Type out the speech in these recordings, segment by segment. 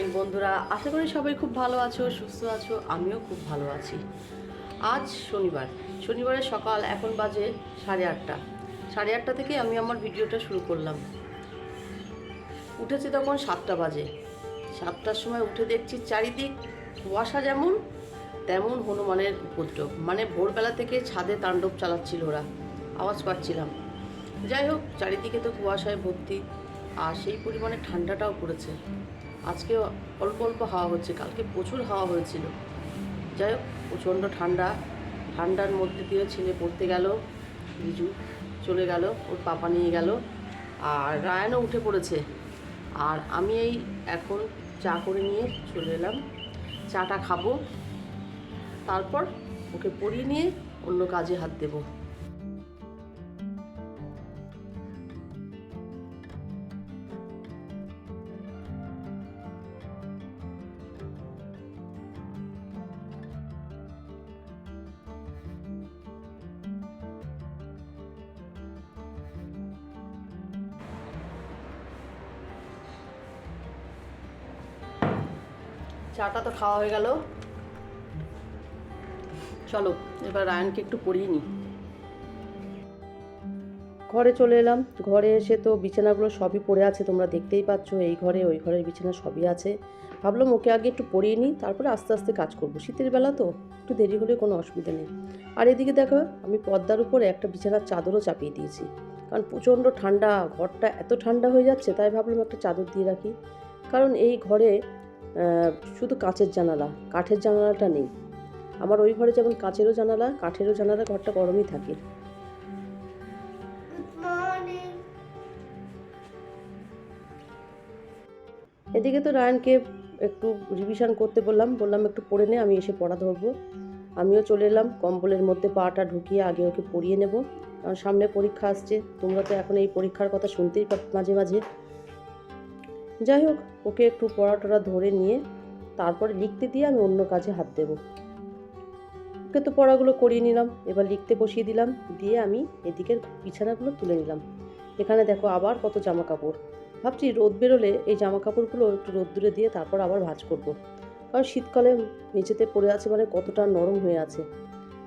Morning বন্ধুরা। আশা করি সবাই খুব ভালো আছো, সুস্থ আছো, আমিও খুব ভালো আছি। আজ শনিবার। শনিবারের সকাল এখন বাজে সাড়ে আটটা। সাড়ে আটটা থেকে আমি আমার ভিডিওটা শুরু করলাম। উঠেছে তখন সাতটা বাজে। সাতটার সময় উঠে দেখছি চারিদিক কুয়াশা যেমন, তেমন হনুমানের উপদ্রব। মানে ভোরবেলা থেকে ছাদে তাণ্ডব চালাচ্ছিল ওরা। আওয়াজ পাচ্ছিলাম। যাই হোক, চারিদিকে তো কুয়াশায় ভর্তি, আর সেই পরিমাণে ঠান্ডাটাও পড়েছে। আজকে অল্প অল্প হাওয়া হচ্ছে, কালকে প্রচুর হাওয়া হয়েছিল। যাই হোক, প্রচণ্ড ঠান্ডা। ঠান্ডার মধ্যে দিয়ে ছেলে পড়তে গেল বিজু চলে গেল, ওর পাপা নিয়ে গেল, আর রায়ানও উঠে পড়েছে। আর আমি এই এখন চা করে নিয়ে চলে এলাম। চাটা খাব, তারপর ওকে পরিয়ে নিয়ে অন্য কাজে হাত দেবো। চাটা তো খাওয়া হয়ে গেল। চলো, এবার রায়নকে একটু পড়িয়ে নিই। ঘরে চলে এলাম। ঘরে এসে তো বিছানাগুলো সবই পড়ে আছে, তোমরা দেখতেই পাচ্ছ। এই ঘরে, ওই ঘরের বিছানা সবই আছে। ভাবলাম ওকে আগে একটু পড়িয়ে নিই, তারপরে আস্তে আস্তে কাজ করব। শীতের বেলা তো, একটু দেরি হলে কোনো অসুবিধা নেই। আর এদিকে দেখো, আমি পর্দার উপরে একটা বিছানার চাদরও চাপিয়ে দিয়েছি। কারণ প্রচণ্ড ঠান্ডা, ঘরটা এত ঠান্ডা হয়ে যাচ্ছে, তাই ভাবলাম একটা চাদর দিয়ে রাখি। কারণ এই ঘরে শুধু কাঁচের জানালা কাঠের জানালাটা নেই। আমার ওই ঘরে যেমন কাঁচেরও জানালা কাঠেরও জানালা ঘরটা গরমই থাকে। এদিকে তো রায়নকে একটু রিভিশন করতে বললাম বললাম একটু পড়ে নে আমি এসে পড়া ধরবো। আমিও চলে এলাম কম্বলের মধ্যে পাটা ঢুকিয়ে আগে ওকে পড়িয়ে নেব। কারণ সামনে পরীক্ষা আসছে তোমরা তো এখন এই পরীক্ষার কথা শুনতেই পাচ্ছ মাঝে মাঝে। যাই হোক, ওকে একটু পড়া টড়া ধরে নিয়ে তারপরে লিখতে দিয়ে আমি অন্য কাজে হাত দেবো। ওকে তো পড়াগুলো করিয়ে নিলাম, এবার লিখতে বসিয়ে দিলাম, দিয়ে আমি এদিকের বিছানাগুলো তুলে নিলাম। এখানে দেখো আবার কত জামা কাপড় ভাবছি রোদ বেরোলে এই জামা কাপড়গুলো একটু রোদ্দুরে দিয়ে তারপর আবার ভাঁজ করব। কারণ শীতকালে মেঝেতে পড়ে আছে মানে কতটা নরম হয়ে আছে।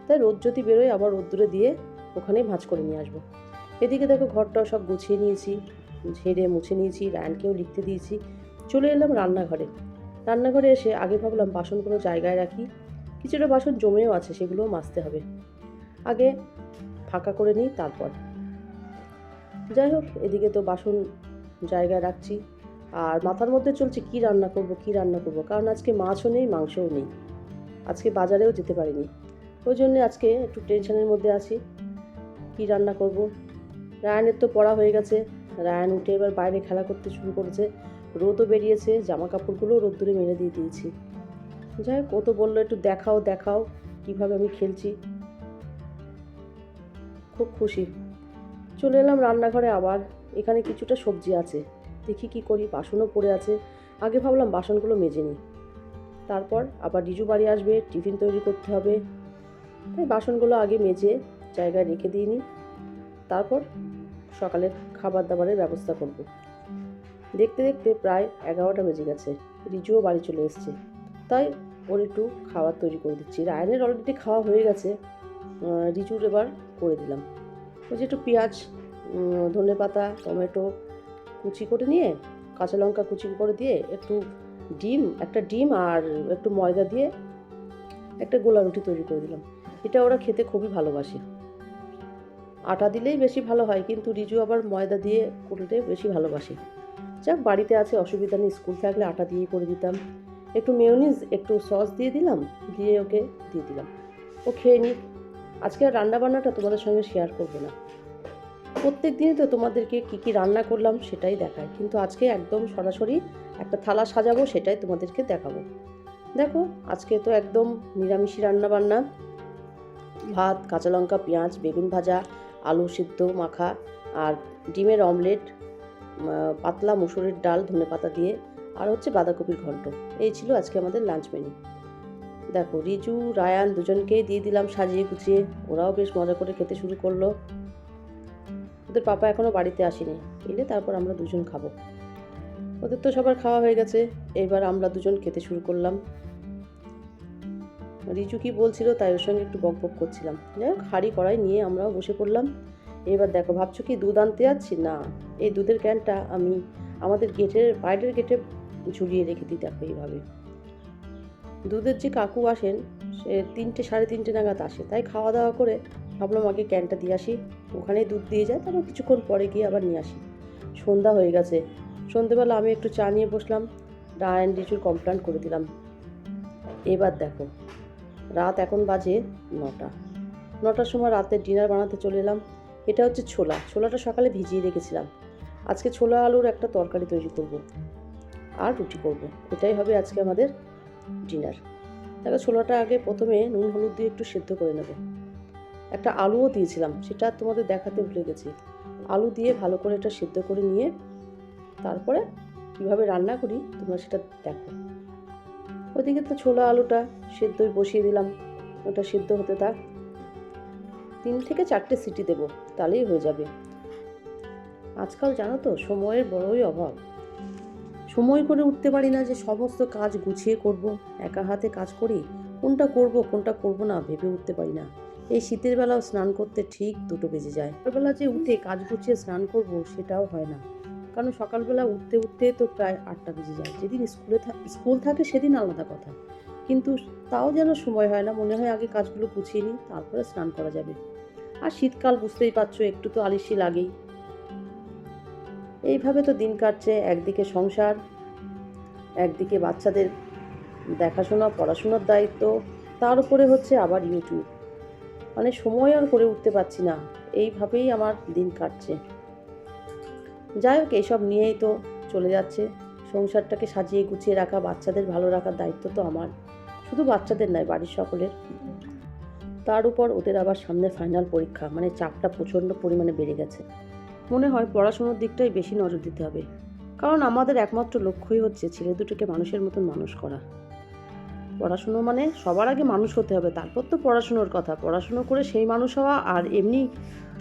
তাই রোদ যদি বেরোয় আবার রোদ্দুরে দিয়ে ওখানেই ভাঁজ করে নিয়ে আসব। এদিকে দেখো ঘরটা সব গুছিয়ে নিয়েছি। ঝেড়ে মুছে নিয়েছি রায়নকেও লিখতে দিয়েছি। চলে এলাম রান্নাঘরে। রান্নাঘরে এসে আগে ভাবলাম বাসন কোনো জায়গায় রাখি। কিছুটা বাসন জমেও আছে, সেগুলোও মাজতে হবে। আগে ফাঁকা করে নিই, তারপর। যাই হোক, এদিকে তো বাসন জায়গায় রাখছি। আর মাথার মধ্যে চলছে কি রান্না করব, কি রান্না করব? কারণ আজকে মাছও নেই, মাংসও নেই। আজকে বাজারেও যেতে পারিনি। ওই জন্য আজকে একটু টেনশনের মধ্যে আছি। কি রান্না করব? রায়ানের তো পড়া হয়ে গেছে। রায়ান উঠে এবার বাইরে খেলা করতে শুরু করেছে। রোদও বেরিয়েছে জামা কাপড়গুলোও রোদ্দুরে মেলে দিয়ে দিয়েছি। যাই হোক, ও তো বলল, একটু দেখাও দেখাও, কীভাবে আমি খেলছি। খুব খুশি। চলে এলাম রান্নাঘরে আবার। এখানে কিছুটা সবজি আছে। দেখি কি করি, বাসনও পড়ে আছে। আগে ভাবলাম বাসনগুলো মেজে নিই। তারপর আবার রিজু বাড়ি আসবে, টিফিন তৈরি করতে হবে। তাই বাসনগুলো আগে মেজে জায়গায় রেখে দিই নি তারপর সকালের খাবার দাবারের ব্যবস্থা করব। দেখতে দেখতে প্রায় এগারোটা বেজে গেছে। রিজুও বাড়ি চলে এসছে। তাই ওর একটু খাবার তৈরি করে দিচ্ছি। রায়নের অলরেডি খাওয়া হয়ে গেছে। রিজুর এবার করে দিলাম। ওই যে একটু পেঁয়াজ ধনে পাতা, টমেটো কুচি করে নিয়ে, কাঁচা লঙ্কা কুচি করে দিয়ে, একটু ডিম, একটা ডিম আর একটু ময়দা দিয়ে একটা গোলা রুটি তৈরি করে দিলাম। এটা ওরা খেতে খুবই ভালোবাসে। আটা দিলেই বেশি ভালো হয়, কিন্তু রিজু আবার ময়দা দিয়ে করলে বেশি ভালোবাসে। যাক, বাড়িতে আছে, অসুবিধা নেই, স্কুল থাকলে আটা দিয়েই করে দিতাম। একটু মেয়োনিজ, একটু সস দিয়ে দিলাম, দিয়ে ওকে দিয়ে দিলাম। ও খেয়ে নিক। আজকে রান্নাবান্নাটা তোমাদের সঙ্গে শেয়ার করব না। প্রত্যেক দিনই তো তোমাদেরকে কী কী রান্না করলাম সেটাই দেখায়, কিন্তু আজকে একদম সরাসরি একটা থালা সাজাবো, সেটাই তোমাদেরকে দেখাবো। দেখো, আজকে তো একদম নিরামিষি রান্নাবান্না। ভাত, কাঁচা লঙ্কা, পেঁয়াজ, বেগুন ভাজা আলু সিদ্ধ, মাখা আর ডিমের অমলেট পাতলা মুসুরের ডাল, ধনে পাতা দিয়ে আর হচ্ছে বাঁধাকপির ঘন্ট। এই ছিল আজকে আমাদের লাঞ্চ মেনু। দেখো, রিজু, রায়ান দুজনকেই দিয়ে দিলাম সাজিয়ে গুছিয়ে। ওরাও বেশ মজা করে খেতে শুরু করল। ওদের পাপা এখনও বাড়িতে আসেনি। এলে তারপর আমরা দুজন খাব। ওদের তো সবার খাওয়া হয়ে গেছে। এবার আমরা দুজন খেতে শুরু করলাম। রিজু কি বলছিল তাই ওর সঙ্গে একটু বক বক করছিলাম। যাই হোক, হাঁড়ি কড়াই নিয়ে আমরাও বসে পড়লাম। এবার দেখো, ভাবছ কি দুধ আনতে যাচ্ছি? না, এই দুধের ক্যানটা আমি আমাদের গেটের, বাইরের গেটে ঝুলিয়ে রেখে দিই দেখো এইভাবে। দুধের যে কাকু আসেন, সে তিনটে, সাড়ে তিনটে নাগাদ আসে। তাই খাওয়া দাওয়া করে ভাবলাম আগে ক্যানটা দিয়ে আসি। ওখানেই দুধ দিয়ে যায় তারপর কিছুক্ষণ পরে গিয়ে আবার নিয়ে আসি। সন্ধ্যা হয়ে গেছে। সন্ধ্যেবেলা আমি একটু চা নিয়ে বসলাম। রায়ন রিচুর কমপ্লেন করে দিলাম। এবার দেখো রাত এখন বাজে নটা। নটার সময় রাতের ডিনার বানাতে চলে এলাম। এটা হচ্ছে ছোলা। ছোলাটা সকালে ভিজিয়ে রেখেছিলাম। আজকে ছোলা আলুর একটা তরকারি তৈরি করব আর রুটি করব। এটাই হবে আজকে আমাদের ডিনার। দেখো ছোলাটা আগে প্রথমে নুন, হলুদ দিয়ে একটু সেদ্ধ করে নেব। একটা আলুও দিয়েছিলাম, সেটা তোমাদের দেখাতে ভুলে গেছি। আলু দিয়ে ভালো করে এটা সেদ্ধ করে নিয়ে তারপরে কীভাবে রান্না করি তোমরা সেটা দেখো। ওইদিকে তো ছোলা আলুটা সেদ্ধই বসিয়ে দিলাম। ওটা সেদ্ধ হতে থাক। তিন থেকে চারটে সিটি দেবো, তাহলেই হয়ে যাবে। আজকাল জানো তো, সময়ের বড়ই অভাব। সময় করে উঠতে পারি না যে সমস্ত কাজ গুছিয়ে করব, একা হাতে কাজ করি, কোনটা করব কোনটা করব না ভেবে উঠতে পারি না। এই শীতের বেলাও স্নান করতে ঠিক দুটো বেজে যায়। সকালবেলা যে উঠে কাজ গুছিয়ে স্নান করব, সেটাও হয় না। কারণ সকালবেলা উঠতে উঠতে তো প্রায় আটটা বেজে যায়। যেদিন স্কুলে স্কুল থাকে সেদিন আলাদা কথা। কিন্তু তাও যেন সময় হয় না, মনে হয় আগে কাজগুলো গুছিয়ে নিই, তারপরে স্নান করা যাবে। আর শীতকাল বুঝতেই পারছ, একটু তো আলিশি লাগেই। এইভাবে তো দিন কাটছে, একদিকে সংসার, একদিকে বাচ্চাদের দেখাশোনা, পড়াশোনার দায়িত্ব, তার উপরে হচ্ছে আবার ইউটিউব মানে সময় আর করে উঠতে পারছি না। এইভাবেই আমার দিন কাটছে। যাই হোক এইসব নিয়েই তো চলে যাচ্ছে। সংসারটাকে সাজিয়ে গুছিয়ে রাখা, বাচ্চাদের ভালো রাখার দায়িত্ব তো আমার। শুধু বাচ্চাদের নয়, বাড়ির সকলের। তার উপর ওদের আবার সামনে ফাইনাল পরীক্ষা মানে চাপটা প্রচণ্ড পরিমাণে বেড়ে গেছে। মনে হয় পড়াশোনার দিকটাই বেশি নজর দিতে হবে। কারণ আমাদের একমাত্র লক্ষ্যই হচ্ছে ছেলে দুটোকে মানুষের মতন মানুষ করা। পড়াশুনো মানে সবার আগে মানুষ হতে হবে, তারপর তো পড়াশুনোর কথা। পড়াশুনো করে সেই মানুষ হওয়া আর এমনি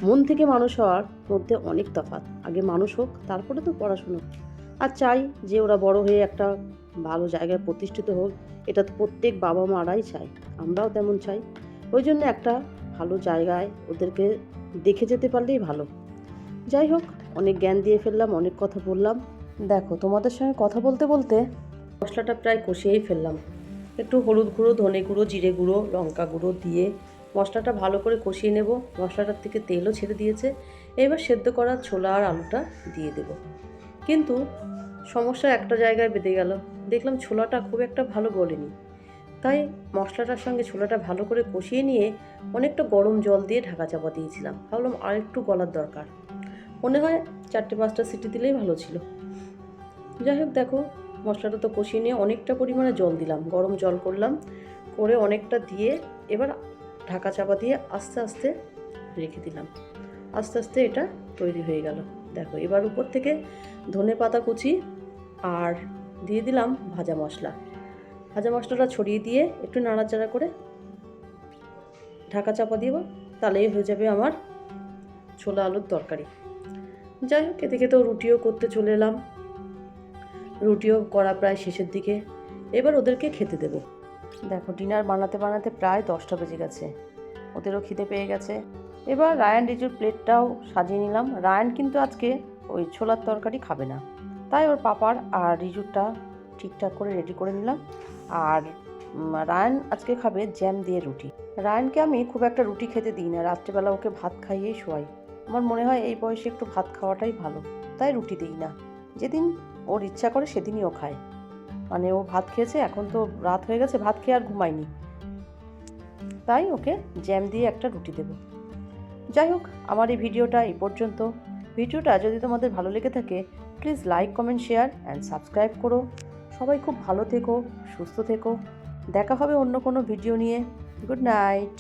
মন থেকে মানুষ হওয়ার মধ্যে অনেক তফাৎ। আগে মানুষ হোক, তারপরে তো পড়াশুনো। আর চাই যে ওরা বড় হয়ে একটা ভালো জায়গায় প্রতিষ্ঠিত হোক, এটা তো প্রত্যেক বাবা মারাই চায়, আমরাও তেমন চাই। ওই জন্য একটা ভালো জায়গায় ওদেরকে দেখে যেতে পারলেই ভালো। যাই হোক, অনেক জ্ঞান দিয়ে ফেললাম, অনেক কথা বললাম। দেখো, তোমাদের সঙ্গে কথা বলতে বলতে মশলাটা প্রায় কষিয়েই ফেললাম। একটু হলুদ গুঁড়ো, ধনে গুঁড়ো, জিরে গুঁড়ো, লঙ্কা গুঁড়ো দিয়ে মশলাটা ভালো করে কষিয়ে নেব। মশলাটার থেকে তেলও ছেড়ে দিয়েছে। এবার সেদ্ধ করা ছোলা আর আলুটা দিয়ে দেব। কিন্তু সমস্যা একটা জায়গায় বেঁধে গেল। দেখলাম ছোলাটা খুব একটা ভালো গলেনি। তাই মশলাটার সঙ্গে ছোলাটা ভালো করে কষিয়ে নিয়ে অনেকটা গরম জল দিয়ে ঢাকা চাপা দিয়েছিলাম। ভাবলাম আর একটু গলার দরকার। মনে হয় চারটে পাঁচটা সিটি দিলেই ভালো ছিল। যাই হোক, দেখো মশলাটা তো কষিয়ে নিয়ে অনেকটা পরিমাণে জল দিলাম, গরম জল করলাম, করে অনেকটা দিয়ে এবার ঢাকা চাপা দিয়ে আস্তে আস্তে রেখে দিলাম। আস্তে আস্তে এটা তৈরি হয়ে গেল। দেখো, এবার উপর থেকে ধনে পাতা কুচি আর দিয়ে দিলাম ভাজা মশলা। ভাজা মশলাটা ছড়িয়ে দিয়ে একটু নাড়াচাড়া করে ঢাকা চাপা দিব, তাহলেই হয়ে যাবে আমার ছোলা আলুর তরকারি। যাই হোক, এদিকে তো রুটিও করতে চলে এলাম। রুটিও করা প্রায় শেষের দিকে। এবার ওদেরকে খেতে দেবো। দেখো, ডিনার বানাতে বানাতে প্রায় দশটা বেজে গেছে। ওদেরও খিদে পেয়ে গেছে। এবার রায়ান রিজুর প্লেটটাও সাজিয়ে নিলাম। রায়ান কিন্তু আজকে ওই ছোলার তরকারি খাবে না। তাই ওর পাপার আর রিজুরটা ঠিকঠাক করে রেডি করে নিলাম। আর রায়ান আজকে খাবে জ্যাম দিয়ে রুটি। রায়ানকে আমি খুব একটা রুটি খেতে দিই না। রাত্রেবেলা ওকে ভাত খাইয়েই শোয়াই। আমার মনে হয় এই বয়সে একটু ভাত খাওয়াটাই ভালো। তাই রুটি দিই না। যেদিন ওর ইচ্ছা করে সেদিনই ও খায়। মানে ও ভাত খেয়েছে, এখন তো রাত হয়ে গেছে, ভাত খেয়ে আর ঘুমায়নি। তাই ওকে জ্যাম দিয়ে একটা রুটি দেব। যাই হোক, আমার এই ভিডিওটা এই পর্যন্ত। ভিডিওটা যদি তোমাদের ভালো লেগে থাকে please like comment share and subscribe করো। সবাই খুব ভালো থেকো, সুস্থ থেকো। দেখা হবে অন্য কোনো ভিডিও নিয়ে। Good night